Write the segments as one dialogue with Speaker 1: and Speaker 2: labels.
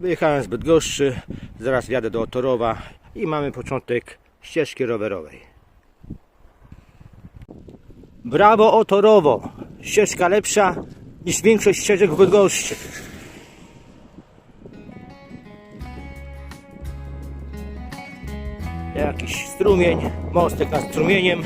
Speaker 1: Wyjechałem z Bydgoszczy, zaraz wjadę do Otorowa i mamy początek ścieżki rowerowej. Brawo Otorowo! Ścieżka lepsza niż większość ścieżek w Bydgoszczy. Jakiś strumień, mostek nad strumieniem.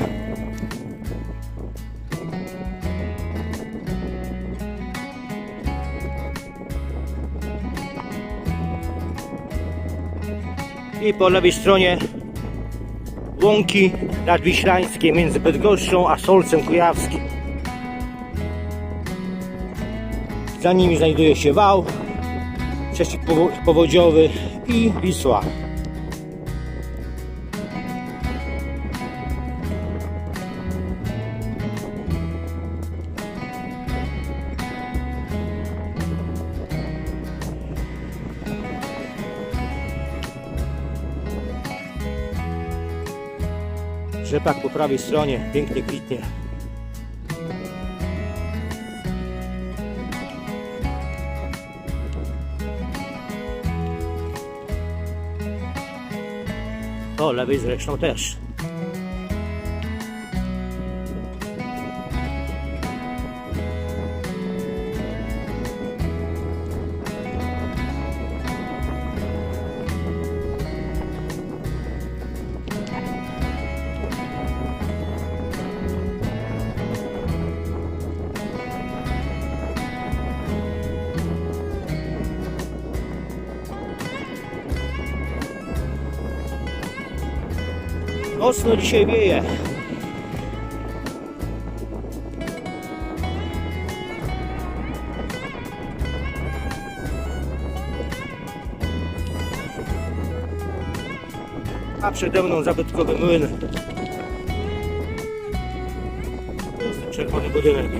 Speaker 1: I po lewej stronie łąki nadwiślańskie między Bydgoszczą a Solcem Kujawskim. Za nimi znajduje się wał przeciwpowodziowy i Wisła. Rzepak po prawej stronie pięknie kwitnie. O, lewej zresztą też. Mocno dzisiaj wieje. A przede mną zabytkowy młyn. To jest czerwony budynek.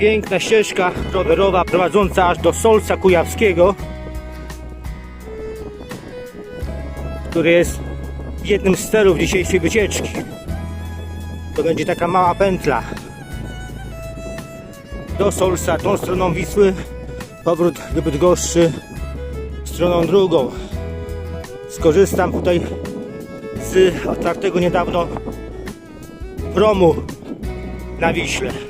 Speaker 1: Piękna ścieżka rowerowa prowadząca aż do Solca Kujawskiego, który jest jednym z celów dzisiejszej wycieczki. To będzie taka mała pętla do Solca, tą stroną Wisły, powrót do Bydgoszczy stroną drugą. Skorzystam tutaj z otwartego niedawno promu na Wiśle.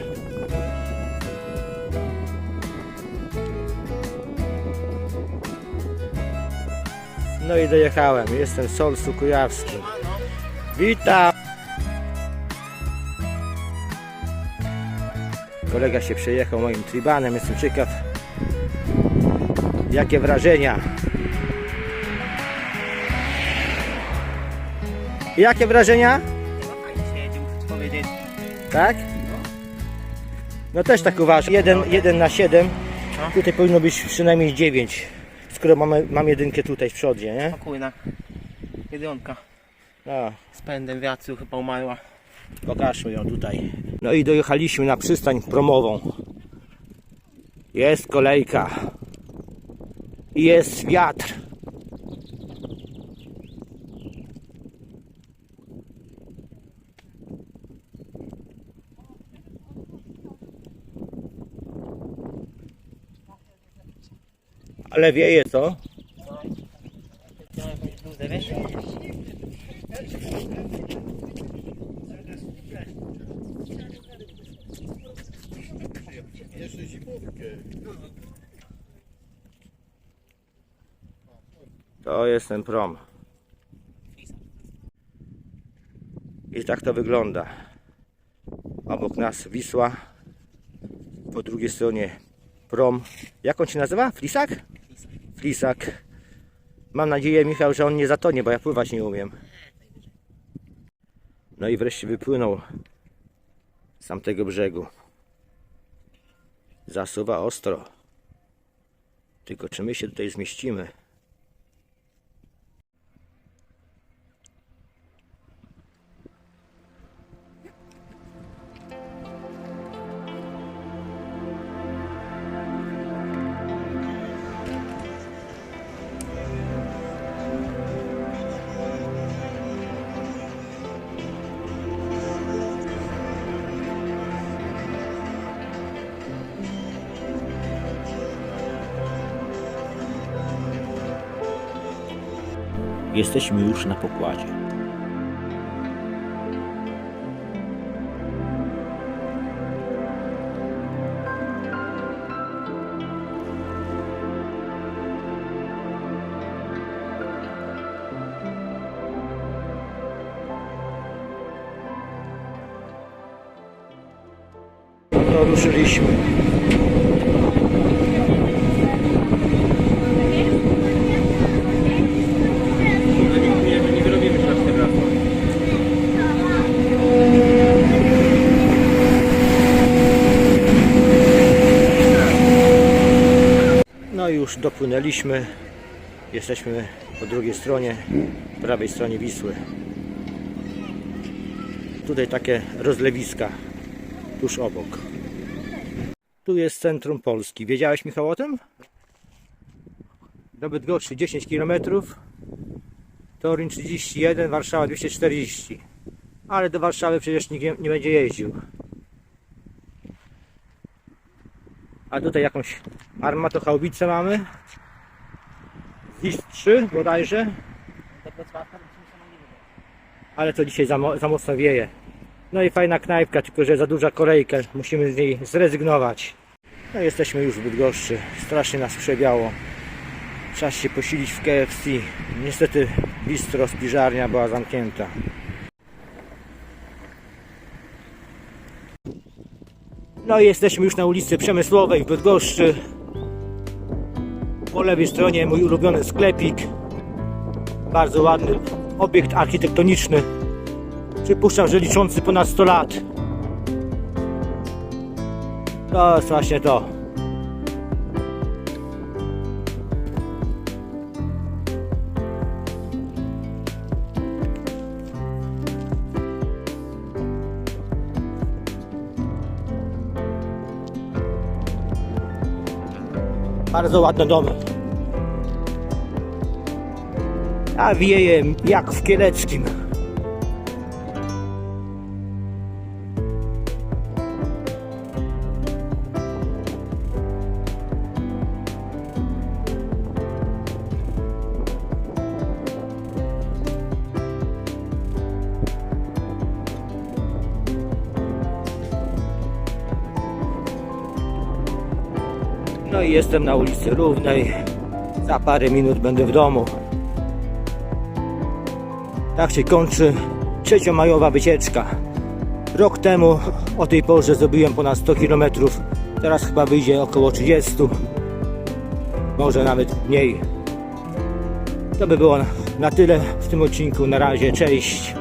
Speaker 1: No i dojechałem. Jestem w Solcu Kujawskim. Witam! Kolega się przejechał moim tribanem. Jestem ciekaw, jakie wrażenia. Jakie wrażenia? Tak? No też tak uważam. 1 jeden na 7.
Speaker 2: No.
Speaker 1: Tutaj powinno być przynajmniej 9. Skoro mamy, mam jedynkę tutaj w przodzie, nie?
Speaker 2: Spokojna. Jedynka.
Speaker 1: No,
Speaker 2: Z pędem wiatru chyba umarła.
Speaker 1: Pokażmy ją tutaj. No i dojechaliśmy na przystań promową. Jest kolejka. I Jest wiatr. Ale wieje
Speaker 2: wiesz?
Speaker 1: To jest ten prom. I tak to wygląda. Obok nas Wisła. Po drugiej stronie prom. Jak on się nazywa? Flisak? Flisak. Mam nadzieję, Michał, że on nie zatonie, bo ja pływać nie umiem. No i wreszcie wypłynął z tamtego brzegu. Zasuwa ostro. Tylko czy my się tutaj zmieścimy? Jesteśmy już na pokładzie. No ruszyliśmy.
Speaker 2: Nie, nie wyrobimy się na fotografu.
Speaker 1: No i już dopłynęliśmy. Jesteśmy po drugiej stronie, prawej stronie Wisły. Tutaj takie rozlewiska tuż obok. Tu jest centrum Polski. Wiedziałeś Michał o tym? Do Bydgoszczy 10 km. Toruń 31, Warszawa 240. Ale do Warszawy przecież nikt nie, nie będzie jeździł. A tutaj jakąś armatochałbicę mamy. ZIS-3 bodajże.
Speaker 2: Do Wrocławka musimy się nie wybrać.
Speaker 1: Ale to dzisiaj za, mo- za mocno wieje. No i fajna knajpka, tylko że za duża kolejka. Musimy z niej zrezygnować. No jesteśmy już w Bydgoszczy. Strasznie nas przebiało. Czas się posilić w KFC. Niestety bistro, spiżarnia była zamknięta. No i jesteśmy już na ulicy Przemysłowej w Bydgoszczy. Po lewej stronie mój ulubiony sklepik. Bardzo ładny obiekt architektoniczny. Przypuszczam, że liczący ponad 100 lat. To jest właśnie to. Bardzo ładne domy. A wieje jak w Kieleckim. Jestem na ulicy Równej. Za parę minut będę w domu. Tak się kończy trzeciomajowa wycieczka. Rok temu o tej porze zrobiłem ponad 100 km. Teraz chyba wyjdzie około 30. Może nawet mniej. To by było na tyle w tym odcinku. Na razie, cześć.